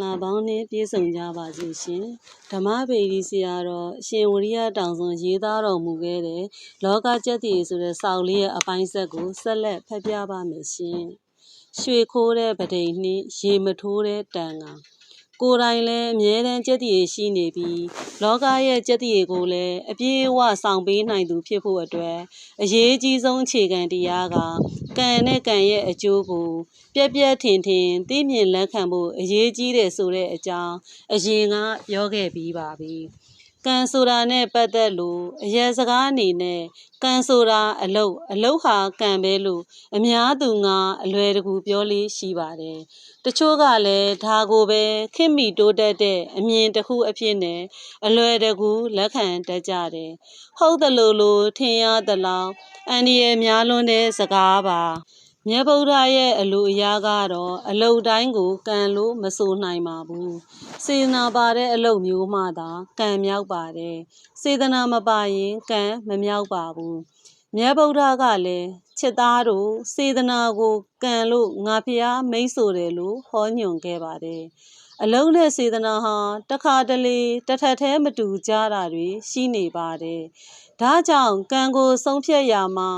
မင်္ဂလာပေါင်းနှင့်ပြည့်စုံကြပါစေရှင်ဓမ္မဗေဒီဆရာတော်အရှင်ဝရိယတောင်စွန်ရေးသားတော်မူခဲ့တဲ့လောကကျက်တည်ဆိုတဲ့စာအုပ်လေးရဲ့အပိုင်းဆက်ကိုဆက်လက်ဖတ်ပြပါမယ်ရှင်ရွှေခိုးတဲ့ပဒိန်နှင့်ရေမထိုးတဲ့တန်က ကိုယ်တိုင်လည်းအမြဲတမ်းကြက်တည်ရှိနေပြီးလောကရဲ့ကြက်တည်ကိုလည်းအပြည့်အဝဆောင်ပေးနိုင်သူဖြစ်ဖို့အတွက်အရေးကြီးဆုံးအခြေခံတရားကကံနဲ့ကံရဲ့အကျိုးကိုပြက်ပြက်ထင်ထင်သိမြင်လက်ခံဖို့အရေးကြီးတယ်ဆိုတဲ့အကြောင်းအရင်ကပြောခဲ့ပြီးပါပြီ။ ကံဆိုတာနဲ့ပတ်သက်လို့အရက်စကားအနေနဲ့ကံဆိုတာအလုတ်အလုတ်ဟာကံပဲလို့အများသူကအလွယ်တကူပြောလေးရှိပါတယ်။တချို့ကလည်းဒါကိုပဲခင်မိတိုးတက်တဲ့အမြင်တစ်ခုအဖြစ်နဲ့အလွယ်တကူလက်ခံတတ်ကြတယ်။ဟုတ်တယ်လို့လို့ထင်ရသလောက်အန္တရာယ်များလွန်းတဲ့စကားပါ။ မြတ်ဗုဒ္ဓရဲ့အလိုအရာကတော့အလုတ်တိုင်းကိုကံလို့မဆိုနိုင်ပါဘူး။စေတနာပါတဲ့အလုတ်မျိုးမှသာကံမြောက်ပါတယ်။စေတနာမပါရင်ကံမမြောက်ပါဘူး။မြတ်ဗုဒ္ဓကလည်းချစ်သားတို့စေတနာကိုကံလို့ငါဖျားမိတ်ဆိုတယ်လို့ဟောညွှန်ခဲ့ပါတယ်။အလုံးနဲ့စေတနာဟာတခါတလေတစ်ထပ်သေးမတူကြတာတွေရှိနေပါတယ်။ဒါကြောင့်ကံကိုဆုံးဖြတ်ရမှာ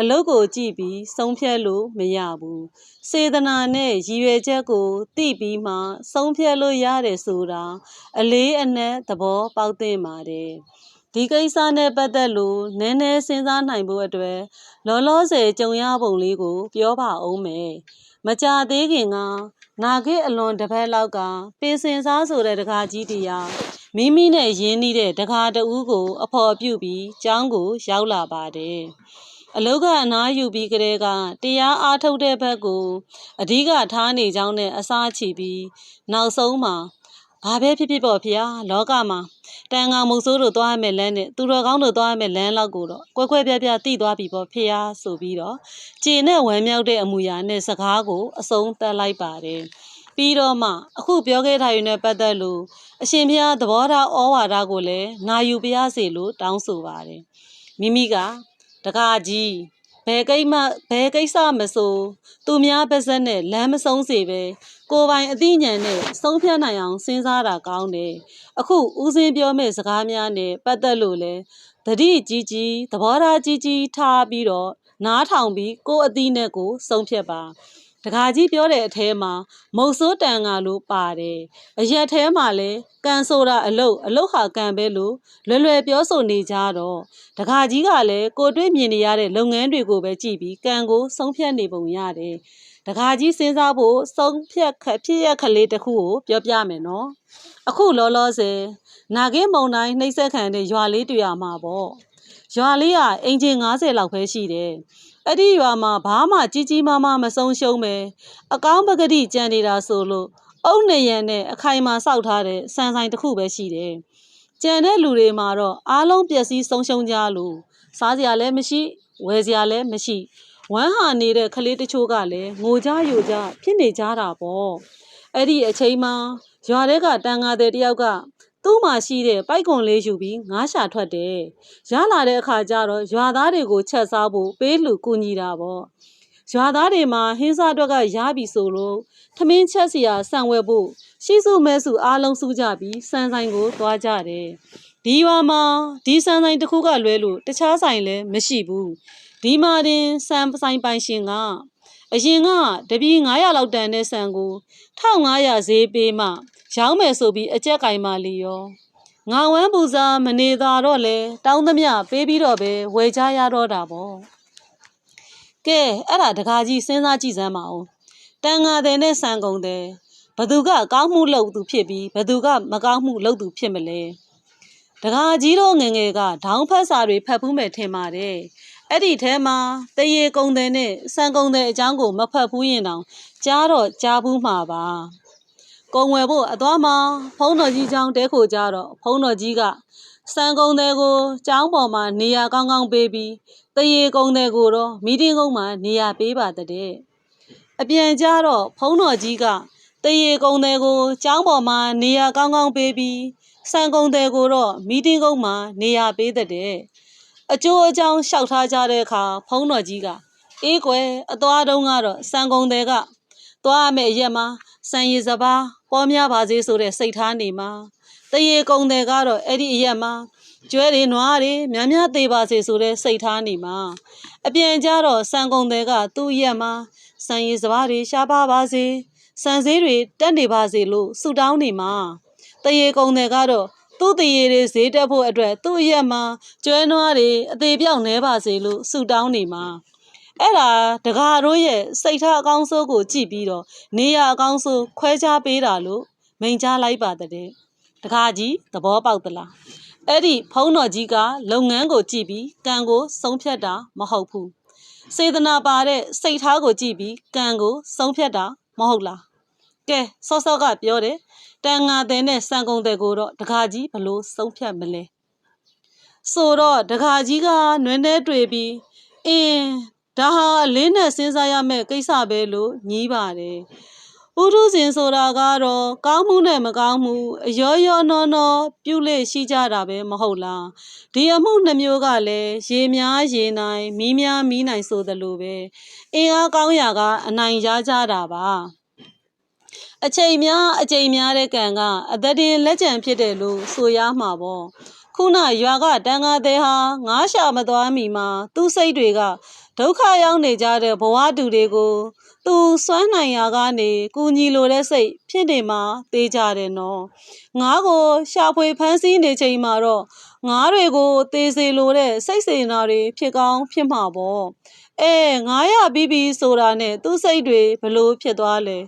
အလုတ်ကိုကြည့်ပြီးဆုံးဖြတ်လို့မရဘူးစေတနာနဲ့ရည်ရွယ်ချက်ကိုသိပြီးမှဆုံးဖြတ်လို့ရတယ်ဆိုတာအလေးအနက်သဘောပေါက်သင့်ပါတယ်ဒီကိစ္စနဲ့ပတ်သက်လို့နည်းနည်းစဉ်းစားနိုင်ဖို့အတွက်လောလောဆယ်ကြုံရပုံလေးကို ပြောပါအောင်မယ်မကြသေးခင်ကနာဂစ်အလွန်တစ်ပတ်လောက်ကပင်စင်စားဆိုတဲ့တကားကြီးတရားမိမိနဲ့ရင်းနှီးတဲ့တကားတဦးကို အဖော်ပြုပြီးကျောင်းကိုရောက်လာပါတယ် အလုတ်ကအနားယူပြီးကလေးကတရားအားထုတ်တဲ့ဘက်ကိုအဓိကထားနေကြောင်းနဲ့အစားချီပြီးနောက်ဆုံးမှာဘာပဲဖြစ်ဖြစ်ပေါ့ဖျားလောကမှာတန်ငါမုတ်ဆိုးတို့သွားရမယ်လမ်းနဲ့သူတော်ကောင်းတို့သွားရမယ်လမ်းလောက်ကိုတော့ကွဲကွဲပြားပြားတိသွားပြီပေါ့ဖျားဆိုပြီးတော့ကျေနဲ့ဝမ်းမြောက်တဲ့အမူအရာနဲ့စကားကိုအဆုံးသတ်လိုက်ပါတယ်ပြီးတော့မှအခုပြောခဲ့တာယူနဲ့ပတ်သက်လို့အရှင်ဘုရားသဘောထားဩဝါဒကိုလည်းနာယူပြရစီလို့တောင်းဆိုပါတယ်မိမိက တကားကြီးဘယ်ကိစ္စမဘယ်ကိစ္စမဆိုသူများပါဇက်နဲ့လမ်းမဆုံးစေပဲကိုယ်ပိုင်အသိဉာဏ်နဲ့ဆုံးဖြတ်နိုင်အောင်စဉ်းစားတာကောင်းတယ်အခုဦးစင်းပြောမဲ့စကားများနဲ့ပတ်သက်လို့လဲတတိကြီးကြီးသဘောထားကြီးကြီးထားပြီးတော့နားထောင်ပြီးကိုယ်အသိနဲ့ကို ဆုံးဖြတ်ပါ တခါကြီးပြောတဲ့အထဲမှာမုတ်ဆိုးတန်ငါလို့ပါတယ်အရက်ထဲမှာလဲကန်ဆိုတာအလုတ်အလုတ်ဟာကန်ပဲလို့လွယ်လွယ်ပြောဆိုနေကြတော့တခါကြီးကလည်းကိုတွေ့မြင်နေရတဲ့လုပ်ငန်းတွေကိုပဲကြည့်ပြီးကန်ကိုဆုံးဖြတ်နေပုံရတယ်တခါကြီးစဉ်းစားဖို့ဆုံးဖြတ်ခဖြစ်ရခလေးတစ်ခုကိုပြောပြမယ်နော်အခုလောလောဆယ်နာဂင်းမုံတိုင်းနှိမ့်ဆက်ခံတဲ့ရွာလေးတွေ့ရမှာပေါ့ရွာလေးကအင်ဂျင်90လောက်ပဲရှိတယ် အဲ့ဒီရွာမှာဘာမှကြီးကြီးမားမားမဆုံးရှုံးပဲအကောင်းပကတိကြံနေတာဆိုလို့အုံနေရန်နဲ့အခိုင်မာစောက်ထားတဲ့စံဆိုင်တစ်ခုပဲရှိတယ်။ကြံတဲ့လူတွေမှာတော့အားလုံးပျက်စီးဆုံးရှုံးကြလို့စားစရာလည်းမရှိဝယ်စရာလည်းမရှိဝမ်းဟာနေတဲ့ကလေးတချို့ကလည်းငိုကြယိုကြဖြစ်နေကြတာပေါ့။အဲ့ဒီအချိန်မှာရွာထဲကတန်ငါတဲ့တယောက်က သူ့မှာရှိတဲ့ပိုက်ကွန်လေးယူပြီးငားရှာထွက်တယ်။ရလာတဲ့အခါကျတော့ရွာသားတွေကိုချက်စားဖို့ပေးလူကူညီတာပေါ့။ရွာသားတွေမှာဟင်းစားအတွက်ကရပြီဆိုလို့ထမင်းချက်စီယာဆန်ဝဲဖို့ရှိစုမဲစုအားလုံးစုကြပြီးစံဆိုင်ကိုသွားကြတယ်။ဒီရွာမှာဒီစံဆိုင်တစ်ခုကလွဲလို့တခြားဆိုင်လည်းမရှိဘူး။ဒီမှာတင်စံဆိုင်ပိုင်ရှင်ကအရင်ကတပီ900လောက်တန်တဲ့ဆန်ကို1500ဈေးပေးမှ ရောင်းမယ်ဆိုပြီးအကြက်ကင်မာလီရောငါဝမ်းပူစားမနေသာတော့လေတောင်းသမျှပေးပြီးတော့ပဲဝယ်ကြရတော့တာပေါ့ကဲအဲ့ဒါတကားကြီးစဉ်းစားကြည့်စမ်းပါဦးတန်ငါတဲ့နဲ့ဆန်ကုန်တဲ့ဘသူကကောင်းမှုလုပ်သူဖြစ်ပြီးဘသူကမကောင်းမှုလုပ်သူဖြစ်မလဲတကားကြီးတို့ငငယ်ကဒေါင်းဖက်စာတွေဖတ်ဖူးမယ်ထင်ပါတယ်အဲ့ဒီထဲမှာတရေကုံတဲ့နဲ့စံကုံတဲ့အကြောင်းကိုမဖတ်ဘူးရင်တောင်ကြားတော့ကြားဘူးမှာပါ ကုံဝယ်ဖို့အသွားမှာဖုံးတော်ကြီးချောင်းတဲခိုကြတော့ဖုံးတော်ကြီးကစံကုံတဲကိုចောင်းပေါ်မှာနေရာကောင်းကောင်းပေးပြီးတရေကုံတဲကိုတော့မီတင်းကုန်းမှာနေရာပေးပါတဲ့အပြန်ကြတော့ဖုံးတော်ကြီးကတရေကုံတဲကိုចောင်းပေါ်မှာနေရာကောင်းကောင်းပေးပြီးစံကုံတဲကိုတော့မီတင်းကုန်းမှာနေရာပေးတဲ့အကျိုးအကြောင်းလျှောက်ထားကြတဲ့အခါဖုံးတော်ကြီးကအေးကွယ်အသွားတုံးကတော့စံကုံတဲကသွားရမယ့်အရက်မှာ စံရည်စပါးပေါ်များပါစေဆိုတဲ့စိတ်ထားနေမှာတရေကုံတယ်ကတော့အဲ့ဒီအရက်မှာကျွဲတွေနွားတွေများများသေးပါစေဆိုတဲ့စိတ်ထားနေမှာအပြန်ကြတော့စံကုံတယ်ကသူ့ရက်မှာစံရည်စပါးတွေရှားပါပါစေစံစည်းတွေတက်နေပါစေလို့ဆုတောင်းနေမှာတရေကုံတယ်ကတော့သူ့တရေတွေဈေးတက်ဖို့အတွက်သူ့အရက်မှာကျွဲနွားတွေအသေးပြောက်နေပါစေလို့ဆုတောင်းနေမှာ အဲ့ဒါတကားတို့ရဲ့စိတ်ထားအကောင်းဆုံးကိုကြည့်ပြီးတော့နေရအကောင်းဆုံးခွဲခြားပေးတာလို့မိန်ကြားလိုက်ပါတဲ့တကားကြီးသဘောပေါက်သလားအဲ့ဒီဖုံးတော်ကြီးကလုပ်ငန်းကိုကြည့်ပြီးကံကိုဆုံးဖြတ်တာမဟုတ်ဘူးစေတနာပါတဲ့စိတ်ထားကိုကြည့်ပြီးကံကိုဆုံးဖြတ်တာမဟုတ်လားကဲစောစောကပြောတယ်တန်ငါတဲ့နဲ့စံကုန်တဲ့ကိုတော့တကားကြီးဘလို့ဆုံးဖြတ်မလဲဆိုတော့တကားကြီးကနွဲနဲတွေ့ပြီးအင်း ဒါဟာအလေးနဲ့စဉ်းစားရမယ့်ကိစ္စပဲလို့ညီးပါတယ်။ဥထုဇဉ်ဆိုတာကတော့ကောင်းမှုနဲ့မကောင်းမှုအရောရောနောနောပြုလေရှိကြတာပဲမဟုတ်လား။ဒီအမှုနှမျိုးကလည်းရေများရေနိုင်မီးများမီးနိုင်ဆိုသလိုပဲအင်အားကောင်းရာကအနိုင်ရကြတာပါ။အချိန်များအချိန်များတဲ့ကံကအသက်တင်လက်ကျန်ဖြစ်တယ်လို့ဆိုရမှာပေါ့။ခုနရွာကတန်ဃာသေးဟာငားရှာမသွားမီမှာသူ့စိတ်တွေက ဒုက္ခရောက်နေကြတဲ့ဘဝတူတွေကို သူစွမ်းနိုင်ရာကနေကူညီလိုတဲ့စိတ်ဖြစ်နေမှာသိကြတယ်နော်ငါးကိုရှာဖွေဖမ်းဆီးနေချိန်မှာတော့ငါးတွေကိုသေစေလိုတဲ့စိတ်စေနာတွေဖြစ်ကောင်းဖြစ်မှာပေါ့အဲငါးရပြီးပြီဆိုတာနဲ့သူ့စိတ်တွေဘလို့ဖြစ်သွားလဲ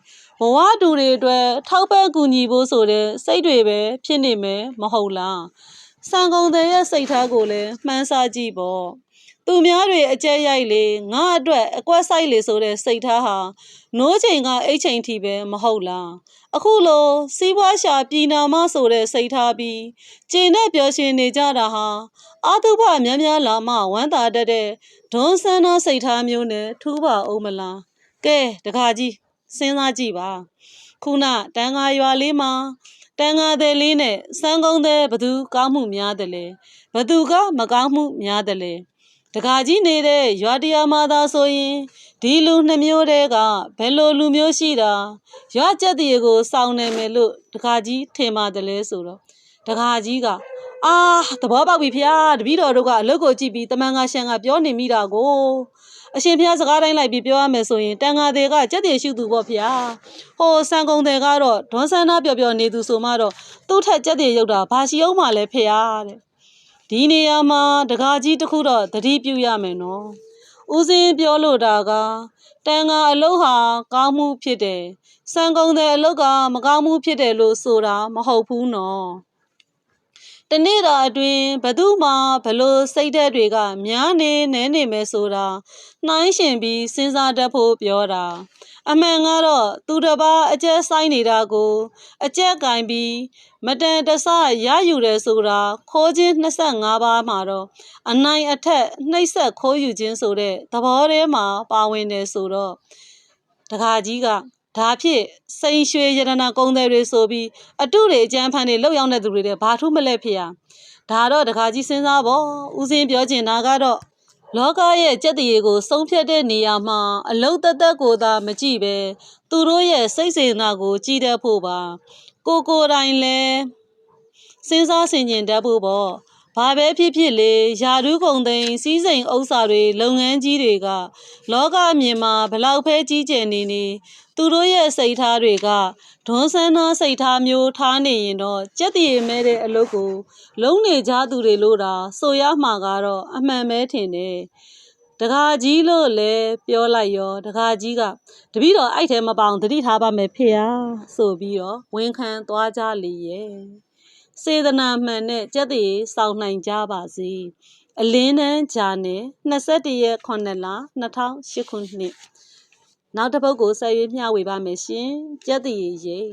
ဘဝတူတွေအတွက်ထောက်ပံ့ကူညီဖို့ဆိုတဲ့စိတ်တွေပဲဖြစ်နေမယ်မဟုတ်လားစံကုန်တဲ့ရဲ့စိတ်ထားကိုလည်းမှန်းဆကြည့်ပေါ့ သူများတွေအကြက်ရိုက်လေငါအတွက်အကွက်ဆိုင်လေဆိုတဲ့စိတ်ထားဟာနိုးချိန်ကအိတ်ချိန်ထိပဲမဟုတ်လားအခုလိုစီးပွားရှာပြည်နာမဆိုတဲ့စိတ်ထားပြီးကျင်နဲ့ပျော်ရွှင်နေကြတာဟာအာတုဘများများလာမှဝမ်းသာတတ်တဲ့ဒွန်းဆန်းသောစိတ်ထားမျိုးနဲ့ထူးပါအောင်မလားကဲတခါကြီးစဉ်းစားကြည့်ပါ ခုနတန်ဃာရွာလေးမှာတန်ဃာသည်လေးနဲ့စံကုန်းသည်ဘသူကောင်းမှုများတယ်လဲဘသူကမကောင်းမှုများတယ်လဲ တကာကြီးနေတဲ့ရွာတရားမှာသာဆိုရင်ဒီလူနှမျိုးတည်းကဘယ်လိုလူမျိုးရှိတာရွာကျက်တည်းကိုစောင်းနေမယ်လို့တကာကြီးထင်ပါတယ်လဲဆိုတော့တကာကြီးကအာသဘောပေါက်ပြီဖျားတပည့်တော်တို့ကအလုတ်ကိုကြည့်ပြီးတမန်ကရှန်ကပြောနေမိတာကိုအရှင်ဖျားစကားတိုင်းလိုက်ပြီးပြောရမယ်ဆိုရင်တန်ဃာတွေကကြက်တည်ရှုသူပေါ့ဖျားဟိုဆန်ကုံတွေကတော့ဒွန်ဆန်းသားပျော်ပျော်နေသူဆိုမှတော့သူ့ထက်ကြက်တည်ရုပ်တာဘာရှိအောင်မှလဲဖျားတဲ့ ဒီနေရာမှာတကာကြီးတစ်ခုတော့သတိပြုရမယ်နော်ဦးစင်းပြောလို့တာကတန်ဃာအလုတ်ဟာကောင်းမှုဖြစ်တယ်စံကုံတဲ့အလုတ်ကမကောင်းမှုဖြစ်တယ်လို့ဆိုတာမဟုတ်ဘူးနော် တနေ့တာအတွင်းဘသူမှဘလို့စိတ်ဓာတ်တွေကများနေနဲနေမယ်ဆိုတာနှိုင်းရှင်ပြီးစဉ်းစားတတ်ဖို့ပြောတာအမှန်ကတော့သူတစ်ပါးအကျက်ဆိုင်နေတာကို အကျက်ကင်ပြီးမတန်တဆရယူတယ်ဆိုတာခိုးခြင်း25ပါးမှာတော့အနိုင်အထက်နှိပ်ဆက်ခိုးယူခြင်းဆိုတဲ့သဘောထဲမှာပါဝင်တယ်ဆိုတော့တခါကြီးက ဒါဖြစ်စိန်ရွှေရတနာကုန်းတွေတွေဆိုပြီးအတုတွေအကျန်းဖန်တွေလောက်ရောက်တဲ့သူတွေတဲ့ဘာထူးမလဲဖေရဒါတော့တခါကြီးစဉ်းစားပေါ့ဦးစင်းပြောချင်တာကတော့လောကရဲ့ကြက်တရေကိုဆုံးဖြတ်တဲ့နေရာမှာအလုတ်သက်သက်ကိုသာမကြည့်ပဲသူတို့ရဲ့စိတ်စေနာကိုကြည်တတ်ဖို့ပါကိုကိုယ်တိုင်လဲစဉ်းစားဆင်ခြင်တတ်ဖို့ပေါ့ဘာပဲဖြစ်ဖြစ်လေယာဒူးကုံသိန်းစီးစိမ်ဥစ္စာတွေလုပ်ငန်းကြီးတွေက လောကမြင်မှာဘလောက်ဖဲကြီးကျယ်နေနေ သူတို့ရဲ့စိတ်ထားတွေကဒွန်းဆန်းသောစိတ်ထားမျိုးထားနေရင်တော့ကြက်တည်မဲတဲ့အလုပ်ကို လုံးနေကြသူတွေလို့တာဆိုရမှာကတော့အမှန်ပဲထင်တယ်တကာကြီးလို့လည်းပြောလိုက်ရောတကာကြီးကတပည့်တော်အဲ့ထဲမပေါအောင်တတိထားပါမယ်ဖေဟာဆိုပြီးတော့ဝန်ခံသွားကြလေရဲ့စေတနာမှန်နဲ့ကြက်တည်စောင့်နိုင်ကြပါစေအလင်းတန်းဂျာနယ်21ရက်9လ2008ခုနှစ် နောက်တစ်ပုဒ်ကိုဆက်ရွေးမျှဝေပါမယ်ရှင်ကြက်တည်ရိတ်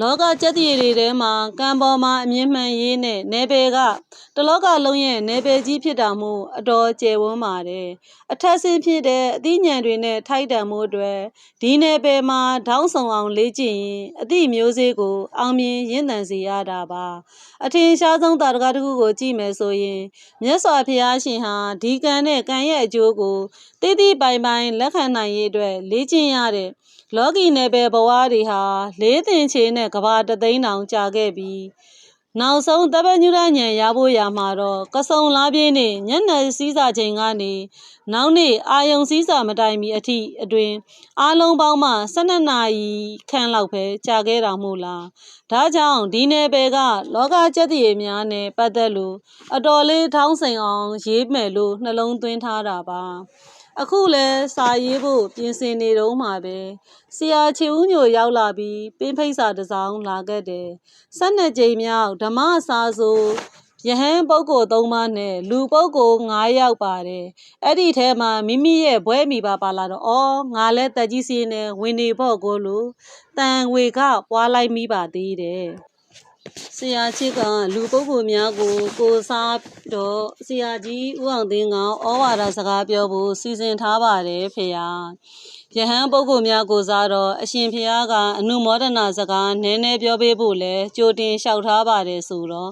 လောကကျက်တည်တွေထဲမှာကံပေါ်မှာအမြင့်မှန်ရေးနဲ့နေပယ်ကတလောကလုံးရဲ့နေပယ်ကြီးဖြစ်တာမို့အတော်ကျယ်ဝန်းပါတယ်အထက်ဆင်းဖြစ်တဲ့အသိဉာဏ်တွေနဲ့ထိုက်တန်မှုအတွက်ဒီနေပယ်မှာထောင်းဆောင်အောင်လေ့ကျင့်ရင်အသိမျိုးစေ့ကို အောင်မြင်ရင့်တန်စေရတာပါအထင်ရှားဆုံးတာတကားတစ်ခုကိုကြည့်မယ်ဆိုရင်မြတ်စွာဘုရားရှင်ဟာဒီကံနဲ့ကံရဲ့အကျိုးကိုတိတိပိုင်ပိုင်လက်ခံနိုင်ရေးအတွက်လေ့ကျင့်ရတဲ့လောကီနယ်ပယ်ဘဝတွေဟာလေးတင်ချေနဲ့ကဘာတသိန်းတောင်ကြာခဲ့ပြီးနောက်ဆုံးတပည့်ညုရညံရဖို့ရမှာတော့ကစုံလားပြင်းနဲ့ညနေစည်းစာချိန်ကနေနောက်နေ့အာယုံစည်းစာမတိုင်မီအထိအတွင်အားလုံးပေါင်းမှ12နာရီခန့်လောက်ပဲကြာခဲ့တာမို့လားဒါကြောင့်ဒီနယ်ပယ်ကလောကကျက်တည်များနဲ့ပတ်သက်လို့အတော်လေးထောင်းစိန်အောင်ရေးမယ်လို့နှလုံးသွင်းထားတာပါ အခုလဲစာရေးဖို့ပြင်ဆင်နေတော့မှာပဲဆရာချေဦးညိုရောက်လာပြီးပင်းဖိတ်စာတစ်စောင်းလာခဲ့တယ်၁၂ကြိမ်မြောက်ဓမ္မစာဆိုယဟန်ပုဂ္ဂိုလ်၃ပါးနဲ့လူပုဂ္ဂိုလ်9ယောက်ပါတယ်အဲ့ဒီထဲမှာမိမိရဲ့ဘွဲမိပါပါလာတော့ဩငါလဲတက်ကြီးစီးနေဝင်နေဖို့ကိုလို့တန်ဝေကပွားလိုက်မိပါသေးတယ် ဆရာချစ်ကလူပုဂ္ဂိုလ်များကို ကိုစားတော့ဆရာကြီးဦးအောင်သိန်းကဩဝါဒစကားပြောဖို့စီစဉ်ထားပါတယ်ဖေယားယဟန်ပုဂ္ဂိုလ်များကိုစားတော့အရှင်ဖေယားကအနုမောဒနာစကားနည်းနည်းပြောပေးဖို့လဲကြိုတင်လျှောက်ထားပါတယ်ဆိုတော့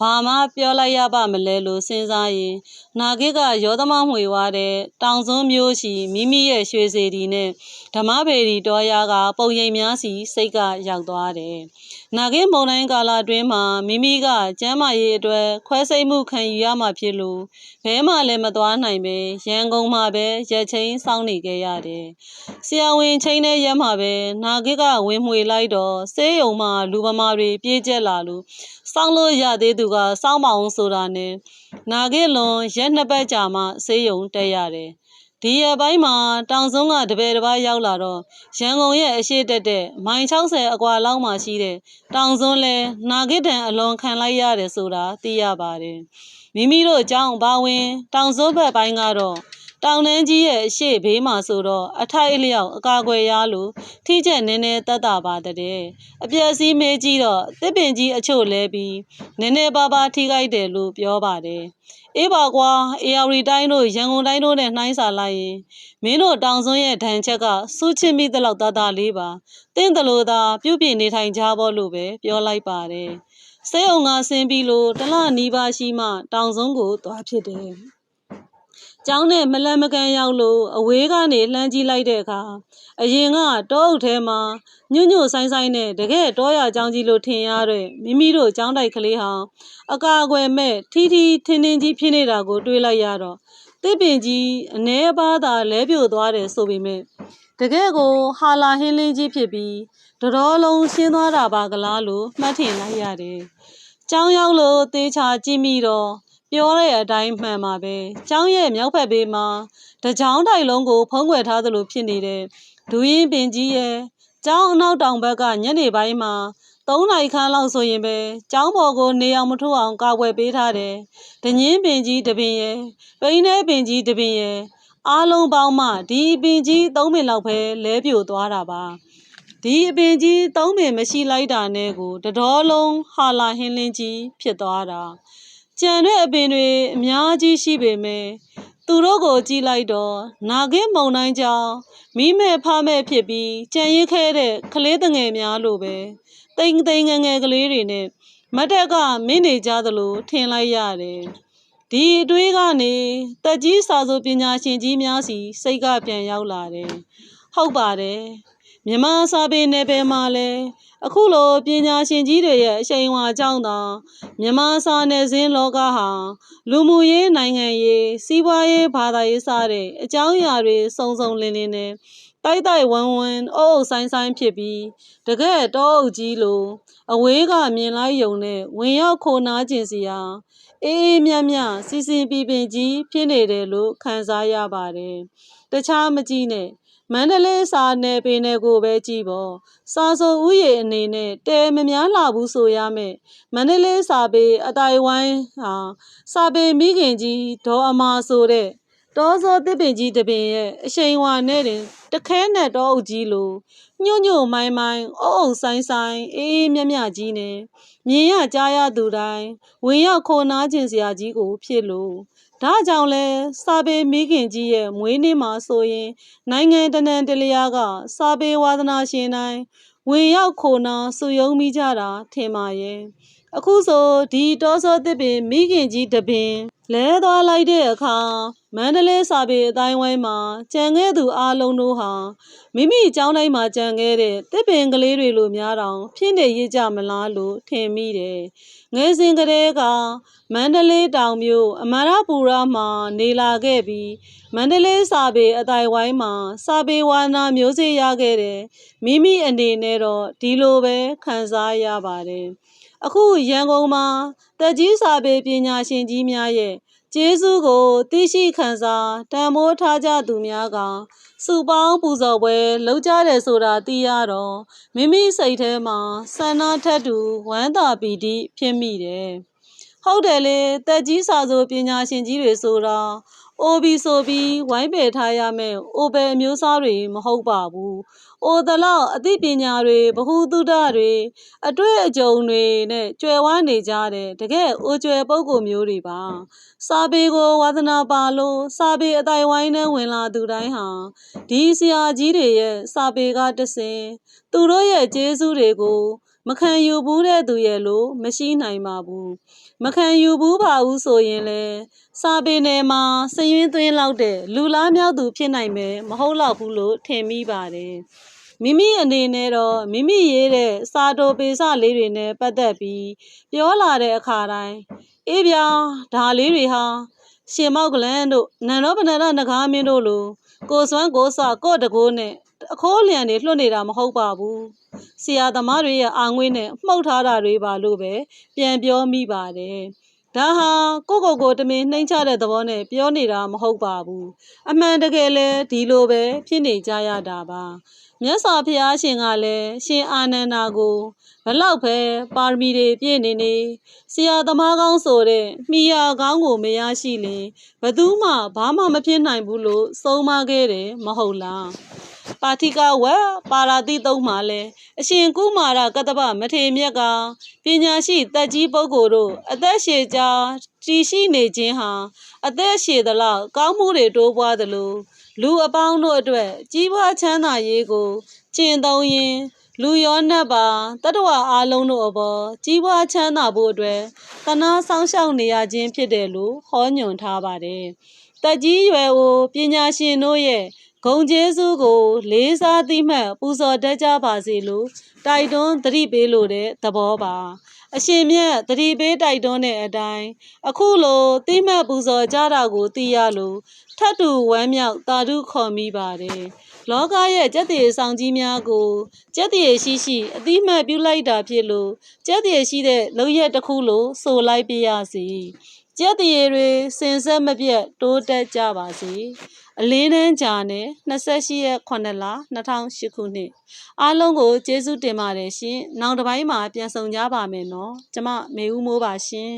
ဘာမှပြောလိုက်ရပါမလဲလို့စဉ်းစားရင် နာဂိကရောသမမှွေဝါတဲ့တောင်စွန်းမျိုးရှိမိမိရဲ့ရွှေစီဒီနဲ့ဓမ္မဗေဒီတော်ရာက ပုံရိပ်များစီစိတ်ကရောက်သွားတယ်။နာဂိမုံတိုင်းကာလအတွင်းမှာမိမိကကျမ်းမာရေးအတွက်ခွဲစိတ်မှုခံယူရမှာဖြစ်လို့ဘဲမှလည်းမသွားနိုင်ပဲရန်ကုန်မှာပဲရက်ချင်းစောင့်နေခဲ့ရတယ်။ဆရာဝန်ချင်းနဲ့ရက်မှာပဲနာဂိကဝင်မှွေလိုက်တော့ဆေးရုံမှာလူပမာတွေပြေးကျက်လာလို့စောင့်လို့ရသေးသူကစောင့်မအောင်ဆိုတာနဲ့နာဂိလွန်ရက်နှစ်ပတ်ကြာမှဆေးရုံတက်ရတယ်။ဒီရက်ပိုင်းမှာတောင်စုံကတပည့်တစ်ပါးရောက်လာတော့ရန်ကုန်ရဲ့အရှိတက်တဲ့မိုင်60အကွာလောက်မှာရှိတဲ့တောင်စွန်းလဲနာဂိတံအလွန်ခံလိုက်ရတယ်ဆိုတာသိရပါတယ်။မိမိတို့အကြောင်းဘာဝင် တောင်စွန်းဘက်ပိုင်းကတော့ တောင်တန်းကြီးရဲ့အရှိဘေးမှာဆိုတော့အထိုက်အလျောက်အကာအကွယ်ရလို့ထိချက်နည်းနည်းတက်တာပါတဲ့အပြည့်အစည်းမေးကြည့်တော့တစ်ပင်ကြီးအချို့လဲပြီးနည်းနည်းပါးပါးထိခိုက်တယ်လို့ပြောပါတယ်အေးပါကွာအေယာရီတိုင်းတို့ရန်ကုန်တိုင်းတို့နဲ့နှိုင်းစာလိုက်ရင်မင်းတို့တောင်စွန်းရဲ့ဒဏ်ချက်ကစူးချစ်မိသလောက်သားသားလေးပါတင့်တယ်လို့သာပြုတ်ပြနေထိုင်ကြဖို့လို့ပဲပြောလိုက်ပါတယ်စေအောင်ကဆင်းပြီးလို့တလနီးပါးရှိမှ တောင်စွန်းကိုသွားဖြစ်တယ် ကျောင်းနဲ့မလန်မကန်ရောက်လို့အဝေးကနေလှမ်းကြည့်လိုက်တဲ့အခါအရင်ကတောအုပ်ထဲမှာညွညွဆိုင်ဆိုင်နဲ့တကယ်တောရကျောင်းကြီးလို့ထင်ရတဲ့မိမိတို့ကျောင်းတိုက်ကလေးဟာအကာအကွယ်မဲ့ထီထီထင်းထင်းကြီးဖြစ်နေတာကို တွေးလိုက်ရတော့တစ်ပင်ကြီးအ ਨੇ ပါးသာလဲပြိုသွားတယ်ဆိုပေမဲ့တကယ်ကိုဟာလာဟင်းလင်းကြီးဖြစ်ပြီးတတော်လုံးရှင်းသွားတာပါကလားလို့မှတ်ထင်လိုက်ရတယ်။ကျောင်းရောက်လို့သေချာကြည့်မိတော့ ပြောတဲ့အတိုင်းမှန်ပါပဲ။ကျောင်းရဲ့မြောက်ဘက်ဘေးမှာတကြောင်တိုင်လုံးကိုဖုံးကွယ်ထားသလိုဖြစ်နေတဲ့ဒူးရင်ပင်ကြီးရဲ့ကျောင်းအနောက်တောင်ဘက်ကညနေပိုင်းမှာသုံးနိုင်ခန်းလောက်ဆိုရင်ပဲကျောင်းပေါ်ကိုနေအောင်မထိုးအောင်ကာကွယ်ပေးထားတယ်။ဒညင်းပင်ကြီးတပင်ရဲ့ပိန်းထဲပင်ကြီးတပင်ရဲ့အားလုံးပေါင်းမှဒီပင်ကြီးသုံးပင်လောက်ပဲလဲပြိုသွားတာပါ။ဒီအပင်ကြီးသုံးပင်မရှိလိုက်တာနဲ့ကိုတတော်လုံးဟာလာဟင်းလင်းကြီးဖြစ်သွားတာ။ ကြံတဲ့အပင်တွေအများကြီးရှိပေမဲ့သူတို့ကိုကြည့်လိုက်တော့နာဂင်းမုံတိုင်းကြောင့်မိမဲ့ဖမဲ့ဖြစ်ပြီးကြံရစ်ခဲ့တဲ့ကလေးတငယ်များလိုပဲတိမ်တိမ်ငယ်ငယ်ကလေးတွေနဲ့မတ်တက်ကမင်းနေကြသလိုထင်လိုက်ရတယ်ဒီအတွေးကနေတက်ကြီးစာဆိုပညာရှင်ကြီးများစီစိတ်ကပြန်ရောက်လာတယ်ဟုတ်ပါတယ် မြမစာပေနယ်ပယ်မှာလဲအခုလိုပညာရှင်ကြီးတွေရဲ့အရှိန်အဝါကြောင့်သာမြမစာနယ်ဇင်းလောကဟာလူမှုရေးနိုင်ငံရေးစီးပွားရေးဘာသာရေးစတဲ့အကြောင်းအရာတွေစုံစုံလင်လင်နဲ့တိုက်တိုက်ဝန်းဝန်းအုပ်အုပ်ဆိုင်ဆိုင်ဖြစ်ပြီးတကယ်တောအုပ်ကြီးလိုအဝေးကမြင်လိုက်ယုံနဲ့ဝင်ရောက်ခိုနားကျင်စီဟာအေးအေးမြတ်မြတ်စီစဉ်ပီပင်ကြီးဖြစ်နေတယ်လို့ခံစားရပါတယ်တခြားမကြည့်နဲ့ မန္တလေးစာနယ်ပင်တွေကိုပဲကြည့်ပေါ့စာဆိုဥယေအနေနဲ့တဲမများလာဘူးဆိုရမယ်မန္တလေးစာပေအတိုင်ဝိုင်းဟာစာပေမိခင်ကြီးဒေါ်အမာဆိုတဲ့တတောစောတစ်ပင်ကြီးတစ်ပင်ရဲ့အရှိန်ဝါနဲ့တင်တခဲနဲ့တောအုပ်ကြီးလိုညွန့်ညွန့်မိုင်းမိုင်းအုပ်အုပ်ဆိုင်ဆိုင်အေးအေးမြတ်မြတ်ကြီးနဲ့မြင်ရကြားရသူတိုင်းဝင်ရောက်ခိုနားခြင်းစရာကြီးကိုဖြစ်လို့ ဒါကြောင့်လဲစာပေမိခင်ကြီးရဲ့မွေးနေ့မှာဆိုရင် နိုင်ငံတနန်တလျားကစာပေဝါသနာရှင်တိုင်းဝင်ရောက်ခိုနာစုယုံမိကြတာထင်ပါရဲ့အခုဆိုဒီတောစောတစ်ပင်မိခင်ကြီးတစ်ပင် လဲသွားလိုက်တဲ့အခါမန္တလေးစာပေအတိုင်းဝိုင်းမှာကြံခဲ့သူအလုံးတို့ဟာမိမိအကြောင်းတိုင်းမှာကြံခဲ့တဲ့တစ်ပင်ကလေးတွေလိုများတောင်ဖြစ်နေရကြမလားလို့ထင်မိတယ်ငယ်စဉ်ကတည်းကမန္တလေးတောင်မြို့အမရပူရမှာနေလာခဲ့ပြီးမန္တလေးစာပေအတိုင်ဝိုင်းမှာစာပေဝါနာမျိုးစေ့ရခဲ့တယ်မိမိအနေနဲ့တော့ဒီလိုပဲခံစားရပါတယ် အခုရန်ကုန်မှာတက်ကြီးစာပေပညာရှင်ကြီးများရဲ့ကျေးဇူးကိုသိရှိခံစားတန်ဖိုးထားကြသူများကစုပေါင်းပူဇော်ပွဲလုပ်ကြတယ်ဆိုတာသိရတော့မိမိစိတ်ထဲမှာဆန္ဒထက်တူဝမ်းသာပီတိဖြစ်မိတယ်ဟုတ်တယ်လေတက်ကြီးစာဆိုပညာရှင်ကြီးတွေဆိုတော့ အိုဘီဆိုပြီးဝိုင်းပယ်ထားရမယ်။အိုဘယ်အမျိုးသားတွေမဟုတ်ပါဘူး။အိုတလောက်အသိပညာတွေဗဟုသုတတွေအတွေ့အကြုံတွေနဲ့ကြွယ်ဝနေကြတဲ့တကယ်အိုကျွယ်ပုံကိုမျိုးတွေပါ။စာပေကိုဝါသနာပါလို့စာပေအတိုင်ဝိုင်းနဲ့ဝင်လာသူတိုင်းဟာဒီဆရာကြီးတွေရဲ့စာပေကတဆင်သူတို့ရဲ့ကျေးဇူးတွေကိုမခံယူဘူးတဲ့သူရဲ့လို့မရှိနိုင်ပါဘူး မခံယူဘူးပါဘူးဆိုရင်လေစာပေနယ်မှာစည်ရင်းသွင်းလောက်တဲ့လူလားမြောက်သူဖြစ်နိုင်မယ်မဟုတ်တော့ဘူးလို့ထင်မိပါတယ်မိမိအနေနဲ့တော့မိမိရေးတဲ့စာတိုပေစလေးတွေနဲ့ပတ်သက်ပြီးပြောလာတဲ့အခါတိုင်းအေးဗျာဒါလေးတွေဟာရှင်မောက်ကလန်တို့နန်တော်ပနရနဂါမင်းတို့လိုကိုစွမ်းကိုစကော့တကိုးနဲ့ အခိုးလျံတွေလွှတ်နေတာမဟုတ်ပါဘူးဆရာသမားတွေရဲ့အာငွေးနဲ့မှုတ်ထားတာတွေပါလို့ပဲပြန်ပြောမိပါတယ်ဒါဟာကိုကိုကိုတမင်နှိမ့်ချတဲ့သဘောနဲ့ပြောနေတာမဟုတ်ပါဘူးအမှန်တကယ်လဲဒီလိုပဲဖြစ်နေကြရတာပါမြတ်စွာဘုရားရှင်ကလည်းရှင်အာနန္ဒာကိုဘလောက်ပဲပါရမီတွေပြည့်နေနေဆရာသမားကောင်းဆိုတဲ့မိယာကောင်းကိုမရရှိရင်ဘသူမှဘာမှမဖြစ်နိုင်ဘူးလို့ဆုံးမခဲ့တယ်မဟုတ်လား ပါတိကဝက်ပါရာတိသုံးမှာလဲအရှင်ကုမာရကတ္တပမထေမြတ်ကပညာရှိတက်ကြီးပုဂ္ဂိုလ်တို့အသက်ရှည်ကြာတည်ရှိနေခြင်းဟာအသက်ရှည်သလောက်ကောင်းမှုတွေတိုးပွားသလိုလူအပေါင်းတို့အတွက်ကြီးပွားချမ်းသာရေးကိုကျင့်သုံးရင်းလူရောနှက်ပါတတ္တဝအားလုံးတို့အပေါ်ကြီးပွားချမ်းသာဖို့အတွက်တနာဆောင်ရှောက်နေရခြင်းဖြစ်တယ်လို့ဟောညွှန်ထားပါတယ်။တက်ကြီးရွယ်ကိုပညာရှင်တို့ရဲ့ ဂုံကျေးဇူးကို လေးစားသိမှတ်ပူဇော်တတ်ကြပါစေလို့တိုက်တွန်းသတိပေးလိုတဲ့သဘောပါအရှင်မြတ်သတိပေးတိုက်တွန်းတဲ့အတိုင်းအခုလိုသိမှတ်ပူဇော်ကြတာကိုသိရလို့ထပ်တူဝမ်းမြောက်တာဓုခေါ်မိပါတယ်လောကရဲ့ကြက်တည်ဆောင်ကြီးများကိုကြက်တည်ရှိရှိအတိမတ်ပြုလိုက်တာဖြစ်လို့ကြက်တည်ရှိတဲ့လုံရက်တစ်ခုလို့ဆိုလိုက်ပြရစီကြက်တည်တွေစင်ဆက်မပြတ်တိုးတက်ကြပါစေ အလင်းတန်းကြာနဲ့28ရက်9လ2008ခုနှစ်အားလုံးကိုကျေးဇူးတင်ပါတယ်ရှင်နောက်တစ်ပိုင်းမှာပြန်ဆောင်ကြပါမယ်နော်ကျမမေဦးမိုးပါရှင်